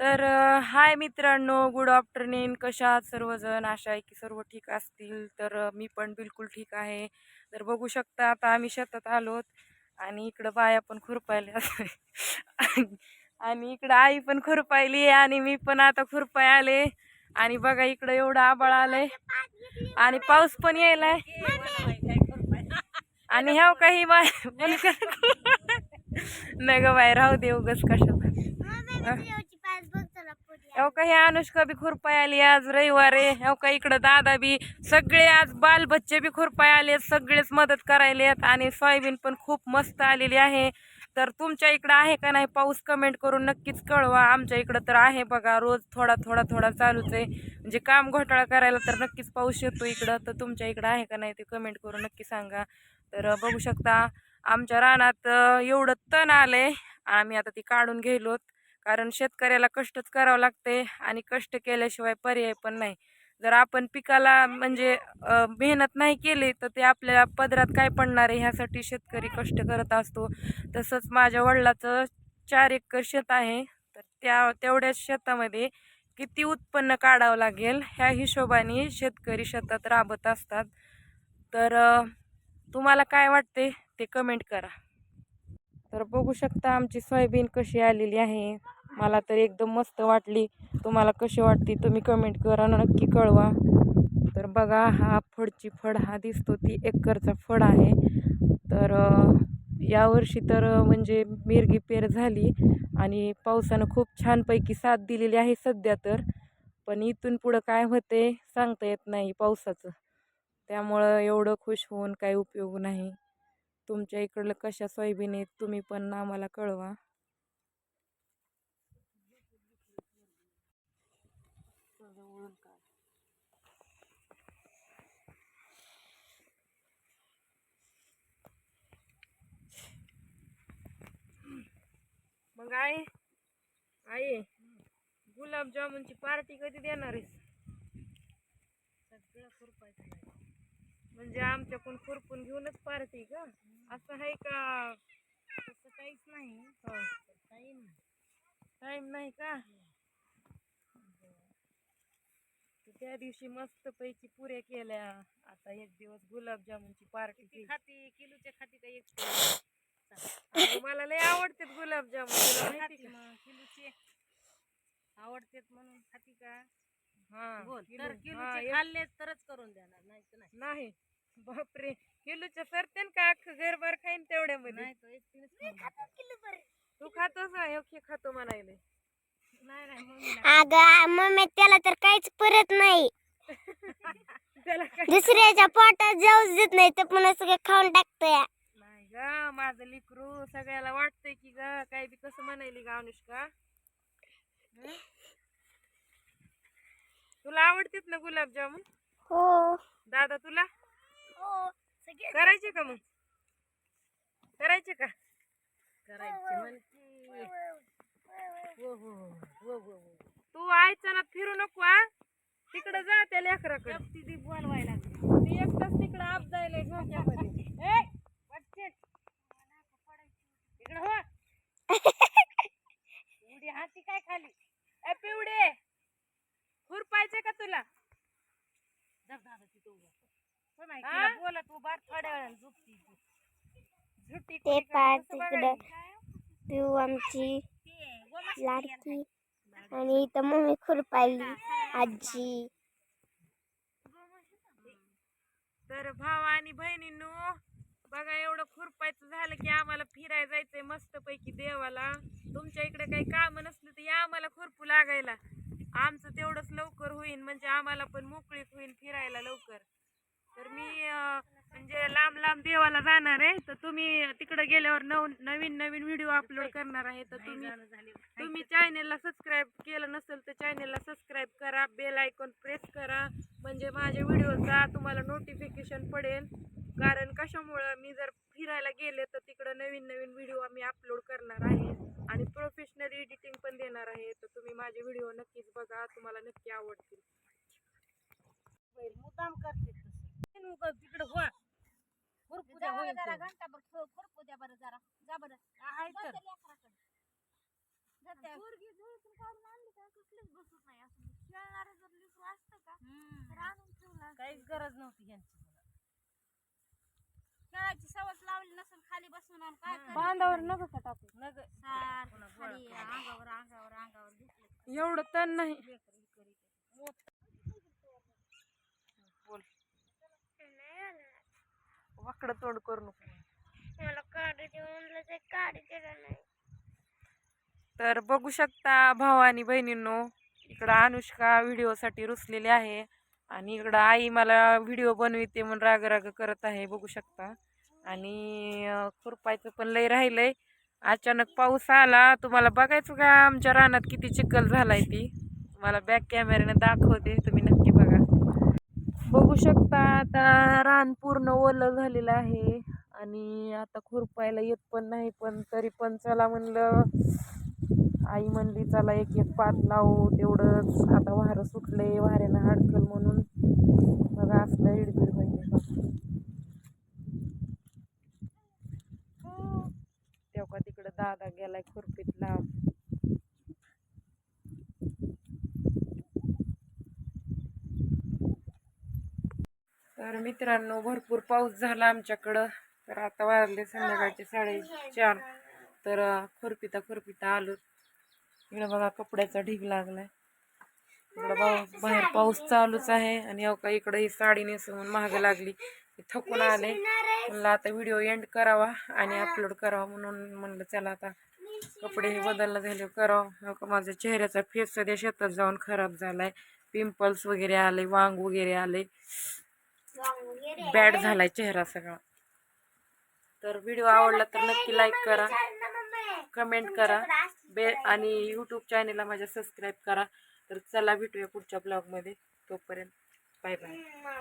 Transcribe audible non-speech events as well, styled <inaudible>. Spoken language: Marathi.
तर हाय मित्रांनो गुड आफ्टरनून कशा आहात सर्वजण? आशा आहे की सर्व ठीक असतील. तर मी पण बिलकुल ठीक आहे. तर बघू शकता आता आम्ही शेतात आलोत आणि इकडं बाया पण खुरपायल्या आणि इकडं आई पण खुरपायली आणि मी पण आता खुरपाय आले. आणि बघा इकडं एवढं आबाळ आलंय. आणि पाऊस पण यायलाय. आणि ह्याव काही बाय नाही ग बाय राहू दे उगच कशाला. हो का हे अनुष्का बी खुरपाय आली आज रविवारी हो का इकडं दादा बी सगळे आज बालबच्चे बी खुरपाय आले सगळेच मदत करायलेत आणि सोयाबीन पण खूप मस्त आलेली आहे. तर तुमच्या इकडं आहे का नाही पाऊस? कमेंट करून नक्कीच कळवा. आमच्या इकडं तर आहे बघा रोज थोडा थोडा थोडा चालूच आहे. म्हणजे काम घोटाळा करायला तर नक्कीच पाऊस येतो इकडं. तर तुमच्या इकडं आहे का नाही ते कमेंट करून नक्की सांगा. तर बघू शकता आमच्या रानात एवढं तण आलंय. आम्ही आता ती काढून गेलोत कारण शेतकऱ्याला कष्टच करावं लागते आणि कष्ट केल्याशिवाय पर्याय पण नाही. जर आपण पिकाला म्हणजे मेहनत नाही केली तर ते आपल्या पदरात काय पडणार आहे ह्यासाठी शेतकरी कष्ट करत असतो. तसंच माझ्या वडिलाचं चार एकर शेत आहे. तर त्या तेवढ्याच शेतामध्ये किती उत्पन्न काढावं लागेल ह्या हिशोबाने शेतकरी शेतात राबत असतात. तर तुम्हाला काय वाटते ते कमेंट करा. तर बघू शकता आमची सोयाबीन कशी आलेली आहे. मला तर एकदम मस्त वाटली. तुम्हाला कशी वाटते तुम्ही कमेंट करा नक्की कळवा. तर बघा हा फडची फड हा दिसतो ती एकरचा फड आहे. तर यावर्षी तर म्हणजे मिरगी पेर झाली आणि पावसानं खूप छानपैकी साथ दिलेली आहे सध्या तर. पण इथून पुढं काय होते सांगता येत नाही पावसाचं. त्यामुळं एवढं खुश होऊन काही उपयोग नाही. तुमच्या इकडलं कशा सोयाबीन आहेत तुम्ही पण आम्हाला कळवा. मग आई आई गुलाबजामुनची पार्टी कधी देणार आहेस? सगळं खुरपायचं. म्हणजे आमच्याकडून खुरपून घेऊनच पार्टी का? असं आहे का? तसं काहीच नाही. टाईम नाही. टाइम नाही का तर त्या दिवशी मस्त पैकी पुऱ्या केल्या. आता एक दिवस गुलाबजामुनची पार्टी खाती? किलोच्या खाती का एक मला लय आवडतात गुलाबजामुन. किलोचे. आवडतेत म्हणून खाती का? हा बोल. किलो. तर किलोचे खाल्ले तरच करून देणार नाही नाही. बापरे. किलोच्या सरतेन का? अख्खं घरभर खाईन तेवढ्यामध्ये. नाही तो खातोस ना? हे खातो म्हणायले. अगं मम्मी त्याला तर काहीच परत नाही. <laughs> दुसऱ्याच्या पोटात जाऊच देत नाही ते पुन्हा सगळं खाऊन टाकतोय. नाही ग माझं लिकरू सगळ्याला वाटतंय की ग काय बी कसं म्हणायली ग अनुष्का? तुला आवडतात ना गुलाबजामुन? हो. दादा तुला? हो करायचे का मग? करायचे का? करायचे तू आयच्या ना फिरू नको आ तिकडं जा त्या लेकराकडे. ती बोलवायला ती एकटाच तिकडं आप जायला हो. एवढी हाती काय खाली? ए पिवडे. खुरपायचे का तुला? हो हा? बोला तू बार थोड्या वेळाने झोपती ती. ते तिकडं? पिऊ आमची. ते लाडकी. आणि इथं मम्मी खुरपायली आजी. तर भाव आणि बहिणींनो बघा एवढं खुरपायचं झालं की आम्हाला फिरायला जायचंय मस्त पैकी देवाला. तुमच्या इकडे काही काम नसलं तर या आम्हाला खुरपू लागायला. आमचं तेवढंच लवकर होईन म्हणजे आम्हाला पण मोकळीक होईन फिरायला लवकर. तर मी म्हणजे लांब लांब देवाला जाणार आहे. तर तुम्ही तिकडे गेल्यावर नव नवीन नवीन व्हिडिओ अपलोड करणार आहे. तर तुम्ही तुम्ही चॅनेलला सबस्क्राईब केलं नसेल तर चॅनेलला सबस्क्राईब करा. बेल आयकॉन प्रेस करा. म्हणजे माझ्या व्हिडिओचा तुम्हाला नोटिफिकेशन पडेल. कारण कशामुळं मी जर फिरायला गेले तर तिकडं नवीन नवीन व्हिडिओ आम्ही अपलोड करणार आहे. आणि प्रोफेशनल एडिटिंग पण देणार आहे. तर तुम्ही माझे व्हिडिओ नक्कीच बघा. तुम्हाला नक्की आवडतील. मुद्दाम करते तिकडं हो द्या जरा खुरपू द्या बरं जरा. जा बरं. का? काहीच गरज नव्हती यांची खेळायची लावली नसून खाली बसून काय बांधावर नग का टाकू? नग. सारखं अंगावर अंगावर अंगावर घेतलं. एवढं तण नाही. तोंड करू नको. मला काढायचे म्हणलं ते काढायचे नाही. तर बघू शकता भाऊ आणि बहिणींनो इकडं अनुष्का व्हिडिओसाठी रुसलेली आहे आणि इकडं आई मला व्हिडिओ बनविते म्हणून राग राग करत आहे बघू शकता. आणि खुरपायचं पण लय राहिलंय. अचानक पाऊस आला तुम्हाला बघायचं का? आमच्या रानात किती चिखल झालाय ती. मला बॅक कॅमेऱ्याने दाखवते तुम्ही नक्की बघा. बघू शकता आता रान पूर्ण ओलं झालेलं आहे आणि आता खुरपायला येत पण नाही पण तरी पण चला म्हणलं आई म्हणली चला एक एक पात लावू. तेवढंच आता वारं सुटलंय वाऱ्यानं अडकल म्हणून. मग असलं इडबीड होईल तेव्हा तिकडं दादा गेलाय खुरपीत लाव तर मित्रांनो भरपूर पाऊस झाला आमच्याकडं. तर आता वाजले संध्याकाळचे साडेचार. तर खुरपिता खुरपिता आलो. इकडं बघा कपड्याचा ढीग लागलाय. इकडं पाऊस बाहेर पाऊस चालूच आहे. आणि अवका का इकडं ही साडी नेसून महाग लागली. थकून आले. म्हणलं आता व्हिडिओ एंड करावा आणि अपलोड करावा म्हणून म्हणलं चला आता कपडे हे बदलला झाले करावं. हो का माझ्या चेहऱ्याचा फेस सध्या शेतात जाऊन खराब झालाय. पिंपल्स वगैरे आले वांग वगैरे आले. बॅड झालाय चेहरा सगळा. तर व्हिडिओ आवडला तर नक्की लाईक करा. कमेंट करा. बे आणि यूट्यूब चॅनेलला माझ्या सबस्क्राईब करा. तर चला भेटूया पुढच्या ब्लॉगमध्ये तोपर्यंत बाय बाय